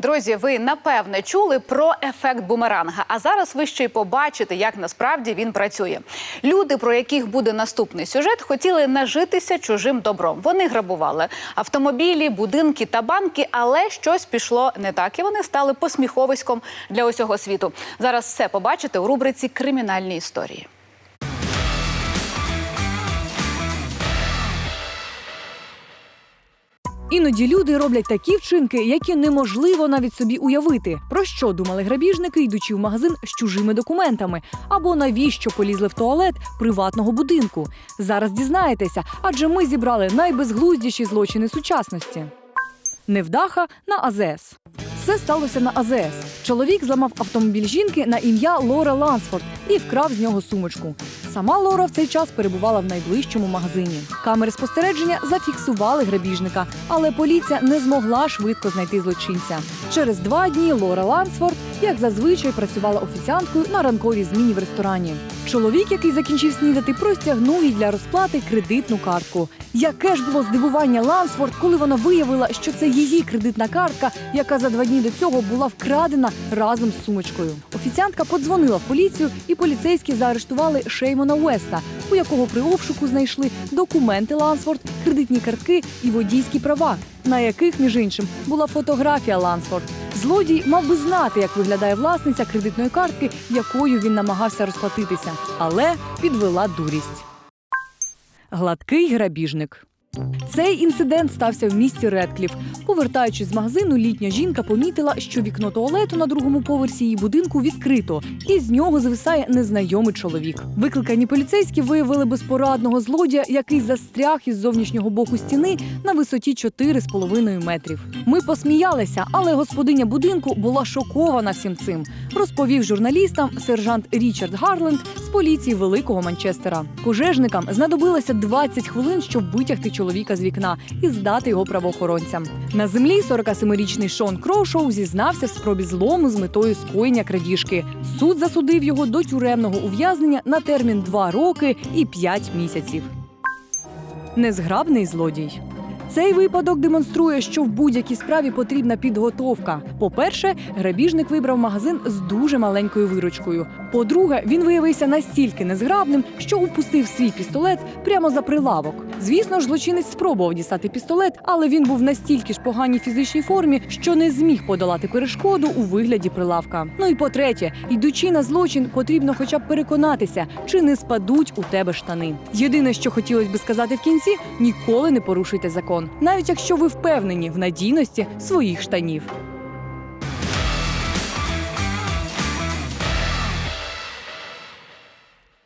Друзі, ви напевне чули про ефект бумеранга. А зараз ви ще й побачите, як насправді він працює. Люди, про яких буде наступний сюжет, хотіли нажитися чужим добром. Вони грабували автомобілі, будинки та банки, але щось пішло не так, і вони стали посміховиськом для усього світу. Зараз все побачите у рубриці Кримінальні історії. Іноді люди роблять такі вчинки, які неможливо навіть собі уявити. Про що думали грабіжники, йдучи в магазин з чужими документами, або навіщо полізли в туалет приватного будинку. Зараз дізнаєтеся, адже ми зібрали найбезглуздіші злочини сучасності. Невдаха на АЗС. Все сталося на АЗС. Чоловік зламав автомобіль жінки на ім'я Лора Лансфорд і вкрав з нього сумочку. Сама Лора в цей час перебувала в найближчому магазині. Камери спостереження зафіксували грабіжника, але поліція не змогла швидко знайти злочинця. Через два дні Лора Лансфорд, як зазвичай, працювала офіціанткою на ранковій зміні в ресторані. Чоловік, який закінчив снідати, простягнув їй для розплати кредитну картку. Яке ж було здивування Лансфорд, коли вона виявила, що це її кредитна картка, яка за два дні до цього була вкрадена разом з сумочкою. Офіціантка подзвонила в поліцію, і поліцейські заарештували Шеймона Уеста, у якого при обшуку знайшли документи Лансфорд, кредитні картки і водійські права, на яких, між іншим, була фотографія Лансфорд. Злодій мав би знати, як виглядає власниця кредитної картки, якою він намагався розплатитися, але підвела дурість. Гладкий грабіжник. Цей інцидент стався в місті Редкліф. Повертаючись з магазину, літня жінка помітила, що вікно туалету на другому поверсі її будинку відкрито, і з нього звисає незнайомий чоловік. Викликані поліцейські виявили безпорадного злодія, який застряг із зовнішнього боку стіни на висоті 4,5 метрів. Ми посміялися, але господиня будинку була шокована всім цим. Розповів журналістам сержант Річард Гарленд з поліції Великого Манчестера. Пожежникам знадобилося 20 хвилин, щоб витягти чоловіка з вікна і здати його правоохоронцям. На землі 47-річний Шон Кроушоу зізнався в спробі злому з метою скоєння крадіжки. Суд засудив його до тюремного ув'язнення на термін 2 роки і 5 місяців. Незграбний злодій. Цей випадок демонструє, що в будь-якій справі потрібна підготовка. По-перше, грабіжник вибрав магазин з дуже маленькою виручкою. По-друге, він виявився настільки незграбним, що упустив свій пістолет прямо за прилавок. Звісно ж, злочинець спробував дістати пістолет, але він був настільки ж поганій фізичній формі, що не зміг подолати перешкоду у вигляді прилавка. Ну і по-третє, йдучи на злочин, потрібно хоча б переконатися, чи не спадуть у тебе штани. Єдине, що хотілося би сказати в кінці, ніколи не порушуйте закон, навіть якщо ви впевнені в надійності своїх штанів.